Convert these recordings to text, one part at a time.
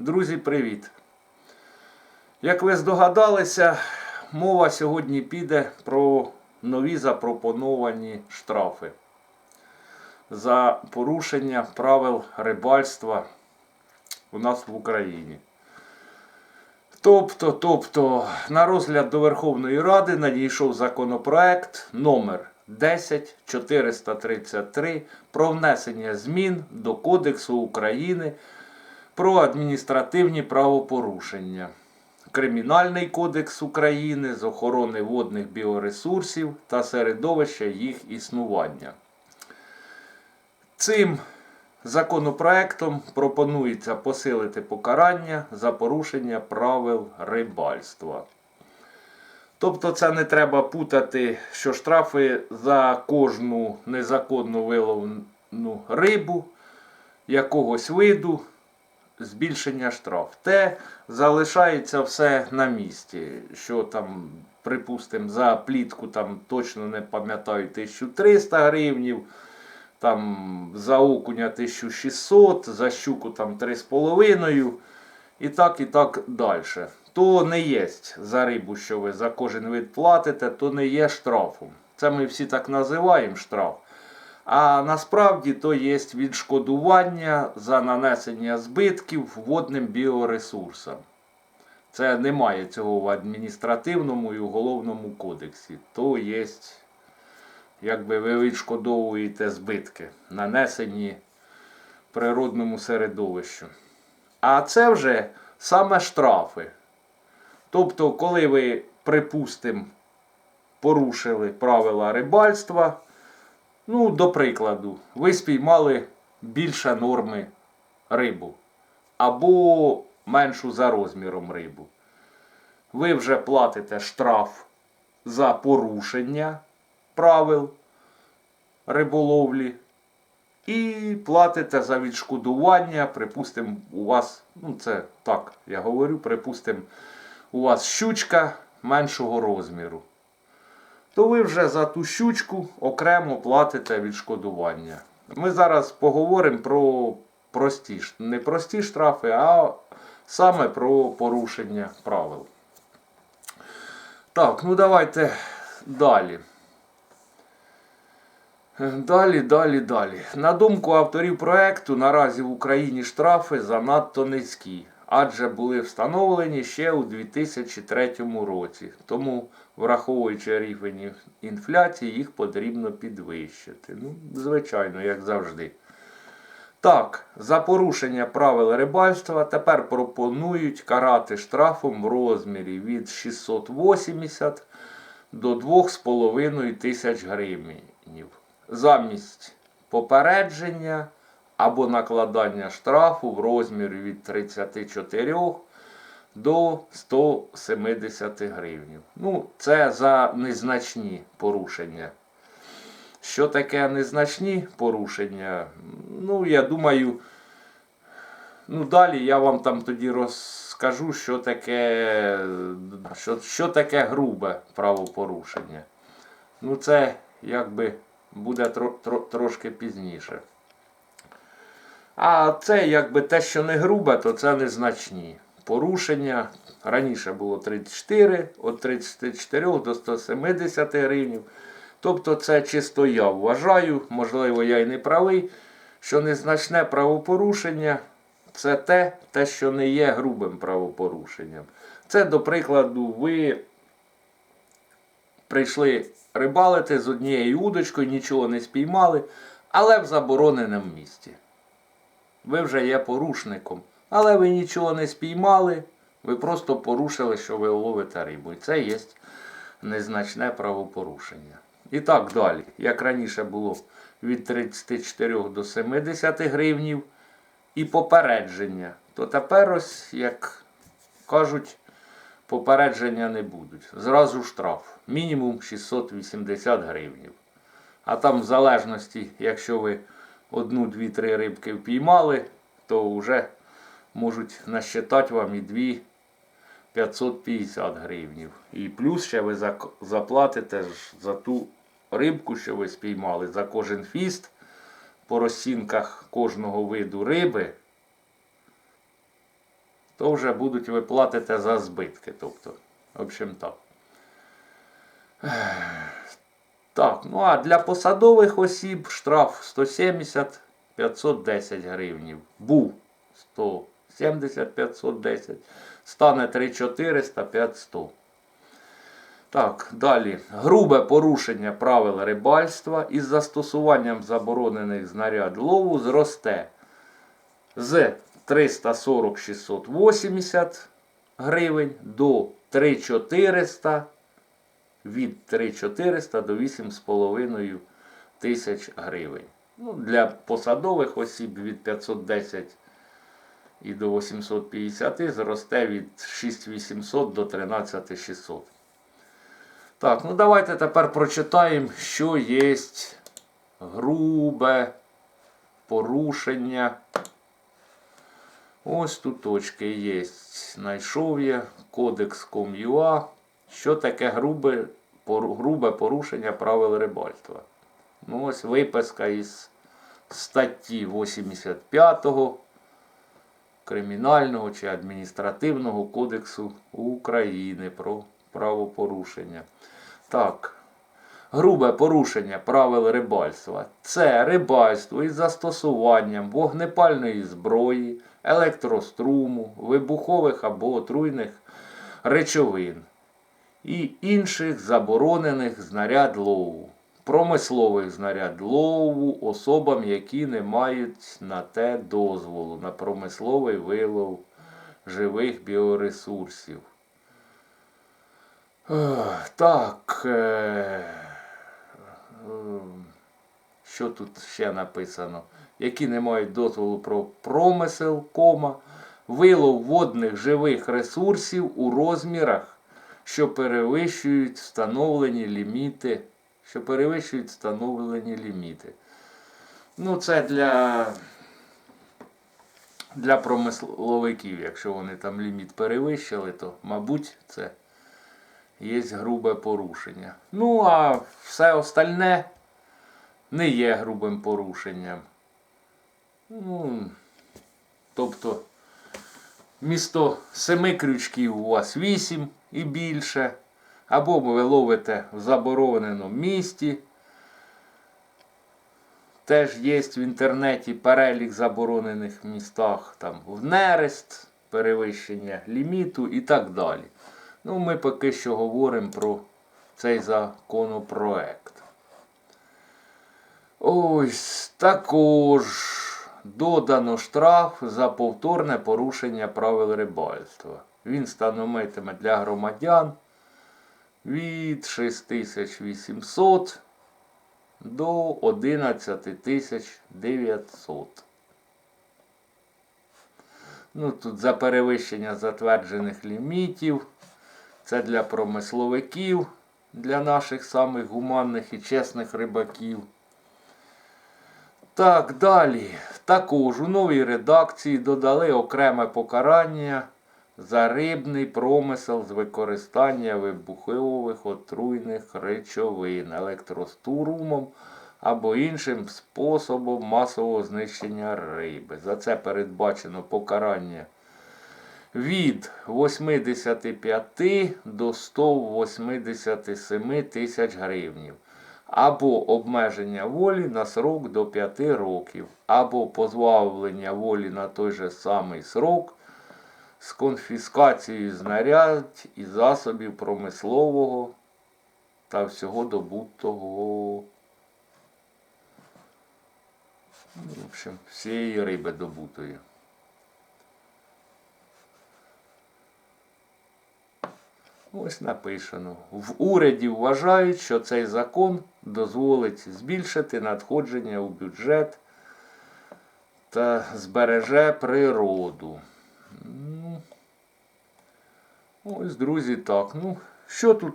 Друзі, привіт! Як ви здогадалися, мова сьогодні піде про нові запропоновані штрафи за порушення правил рибальства у нас в Україні. Тобто, тобто, на розгляд до Верховної Ради надійшов законопроект номер 10433 про внесення змін до Кодексу України про адміністративні правопорушення. Кримінальний кодекс України з охорони водних біоресурсів та середовища їх існування. Цим законопроектом пропонується посилити покарання за порушення правил рибальства. Тобто це не треба путати, що штрафи за кожну незаконно виловлену рибу якогось виду збільшення штраф. Те залишається все на місці. Що там, припустимо, за плітку там точно не пам'ятаю 1300 гривнів, там за окуня 1600, за щуку там 3,5 і так і так далі. То не є за рибу, що ви за кожен вид платите, то не є штрафом. Це ми всі так називаємо штраф. А насправді то є відшкодування за нанесення збитків водним біоресурсам. Це немає цього в адміністративному і уголовному кодексі. То є, якби ви відшкодовуєте збитки, нанесені природному середовищу. А це вже саме штрафи. Тобто, коли ви, припустимо, порушили правила рибальства, Ну, до прикладу, ви спіймали більше норми рибу або меншу за розміром рибу. Ви вже платите штраф за порушення правил риболовлі і платите за відшкодування. Припустимо, у вас, ну це так, я говорю, припустимо, у вас щучка меншого розміру то ви вже за ту щучку окремо платите відшкодування. Ми зараз поговоримо про прості, не прості штрафи, а саме про порушення правил. Так, ну давайте далі. Далі, далі, далі. На думку авторів проекту, наразі в Україні штрафи занадто низькі, адже були встановлені ще у 2003 році. Тому, враховуючи рівень інфляції, їх потрібно підвищити. Ну, звичайно, як завжди. Так, за порушення правил рибальства тепер пропонують карати штрафом в розмірі від 680 до 2,5 тисяч гривень. Замість попередження або накладання штрафу в розмірі від 34 до 170 гривень. Ну, це за незначні порушення. Що таке незначні порушення? Ну, я думаю, ну далі я вам там тоді розкажу, що таке, що, що таке грубе правопорушення. Ну, це якби буде тро, тро, трошки пізніше. А це якби те, що не грубе, то це незначні порушення. Раніше було 34, від 34 до 170 гривень. Тобто це чисто я вважаю, можливо, я й не правий, що незначне правопорушення це те, те, що не є грубим правопорушенням. Це, до прикладу, ви прийшли рибалити з однією удочкою, нічого не спіймали, але в забороненому місці. Ви вже є порушником, але ви нічого не спіймали, ви просто порушили, що ви ловите рибу. І це є незначне правопорушення. І так далі. Як раніше було від 34 до 70 гривнів і попередження, то тепер ось, як кажуть, попередження не будуть. Зразу штраф. Мінімум 680 гривнів. А там в залежності, якщо ви одну, дві, три рибки впіймали, то вже можуть насчитати вам і дві 550 гривнів. І плюс ще ви заплатите за ту рибку, що ви спіймали, за кожен фіст по розцінках кожного виду риби то вже будуть ви платите за збитки. Тобто, в общем так. Так, ну а для посадових осіб штраф 170 510 гривнів. Був 170 510, стане 3400 500. Так, далі. Грубе порушення правил рибальства із застосуванням заборонених знаряд лову зросте з 340-680 гривень до 3400 від 3400 до 8,5 тисяч гривень. Ну, для посадових осіб від 510 і до 850 зросте від 6800 до 13600. Так, ну давайте тепер прочитаємо, що є грубе порушення. Ось тут точки є. Знайшов я кодекс Ком.ua. Що таке грубе, грубе порушення правил рибальства? Ну, ось виписка із статті 85 Кримінального чи адміністративного кодексу України про правопорушення. Так. Грубе порушення правил рибальства це рибальство із застосуванням вогнепальної зброї, електроструму, вибухових або отруйних речовин і інших заборонених знаряд лову, промислових знаряд лову особам, які не мають на те дозволу на промисловий вилов живих біоресурсів. Так. е, е, Що тут ще написано? Які не мають дозволу про промисел, кома, вилов водних живих ресурсів у розмірах, що перевищують встановлені ліміти. Що перевищують встановлені ліміти. Ну, це для, для промисловиків. Якщо вони там ліміт перевищили, то, мабуть, це є грубе порушення. Ну, а все остальне не є грубим порушенням. Ну, тобто, місто семи крючків у вас вісім і більше. Або ви ловите в забороненому місті. Теж є в інтернеті перелік заборонених містах, там в нерест, перевищення ліміту і так далі. Ну, ми поки що говоримо про цей законопроект. Ось також додано штраф за повторне порушення правил рибальства. Він становитиме для громадян від 6800 до 11900. Ну, тут за перевищення затверджених лімітів. Це для промисловиків, для наших самих гуманних і чесних рибаків. Так, далі. Також у новій редакції додали окреме покарання за рибний промисел з використання вибухових отруйних речовин електростурумом або іншим способом масового знищення риби. За це передбачено покарання від 85 до 187 тисяч гривнів, або обмеження волі на срок до 5 років, або позбавлення волі на той же самий срок з конфіскацією знарядь і засобів промислового та всього добутого. Ну, В общем, всієї риби добутої. Ось написано. В уряді вважають, що цей закон дозволить збільшити надходження у бюджет та збереже природу. Ось, друзі, так. Ну, що тут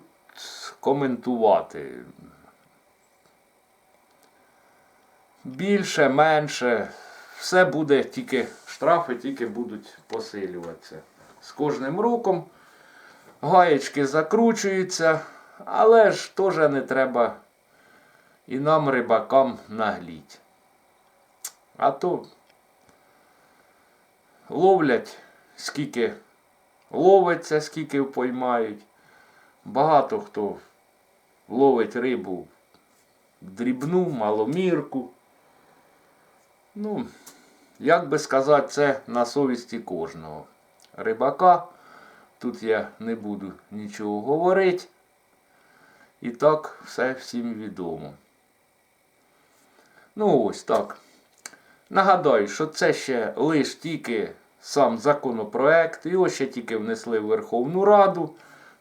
коментувати? Більше, менше, все буде тільки штрафи тільки будуть посилюватися. З кожним роком гаєчки закручуються, але ж теж не треба і нам, рибакам, нагліть. А то ловлять скільки ловиться, скільки поймають. Багато хто ловить рибу дрібну, маломірку. Ну, як би сказати, це на совісті кожного рибака. Тут я не буду нічого говорити. І так все всім відомо. Ну ось так. Нагадаю, що це ще лише тільки сам законопроект. Його ще тільки внесли в Верховну Раду.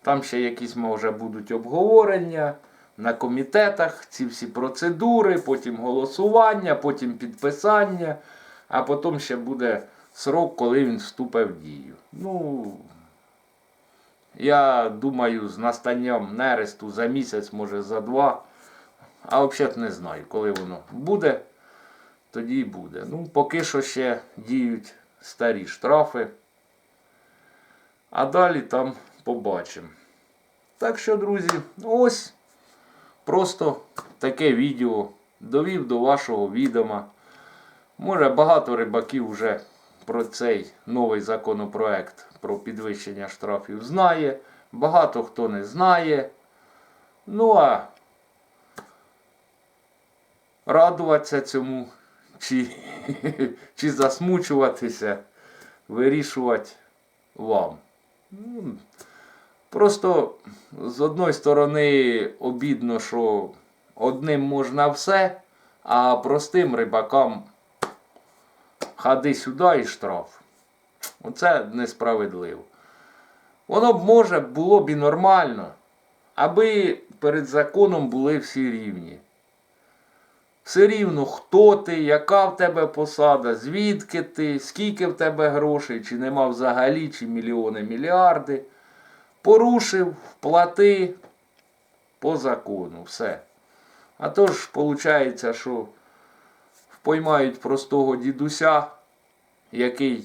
Там ще якісь може будуть обговорення на комітетах, ці всі процедури, потім голосування, потім підписання, а потім ще буде срок, коли він вступить в дію. Ну, я думаю, з настанням нересту за місяць, може за два. А взагалі не знаю, коли воно буде, тоді й буде. Ну, поки що ще діють старі штрафи. А далі там побачимо. Так що, друзі, ось просто таке відео довів до вашого відома. Може, багато рибаків вже про цей новий законопроект про підвищення штрафів знає. Багато хто не знає. Ну а радуватися цьому чи, чи засмучуватися, вирішувати вам. Ну, Просто з одної сторони обідно, що одним можна все, а простим рибакам ходи сюди і штраф. Оце несправедливо. Воно б може було б і нормально, аби перед законом були всі рівні. Все рівно, хто ти, яка в тебе посада, звідки ти, скільки в тебе грошей, чи нема взагалі, чи мільйони, мільярди. Порушив, плати по закону, все. А то ж, виходить, що впоймають простого дідуся, який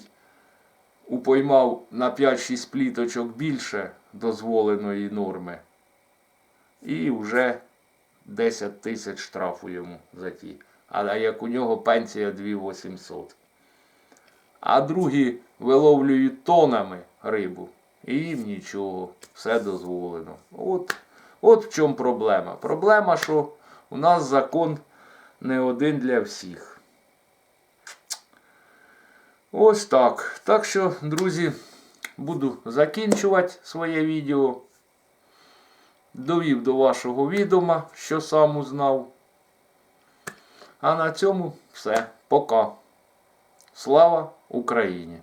упоймав на 5-6 пліточок більше дозволеної норми. І вже 10 тисяч штрафу йому за ті. А як у нього пенсія 2800. А другі виловлюють тонами рибу. І їм нічого, все дозволено. От, от в чому проблема. Проблема, що у нас закон не один для всіх. Ось так. Так що, друзі, буду закінчувати своє відео. Довів до вашого відома, що сам узнав. А на цьому все. Пока. Слава Україні!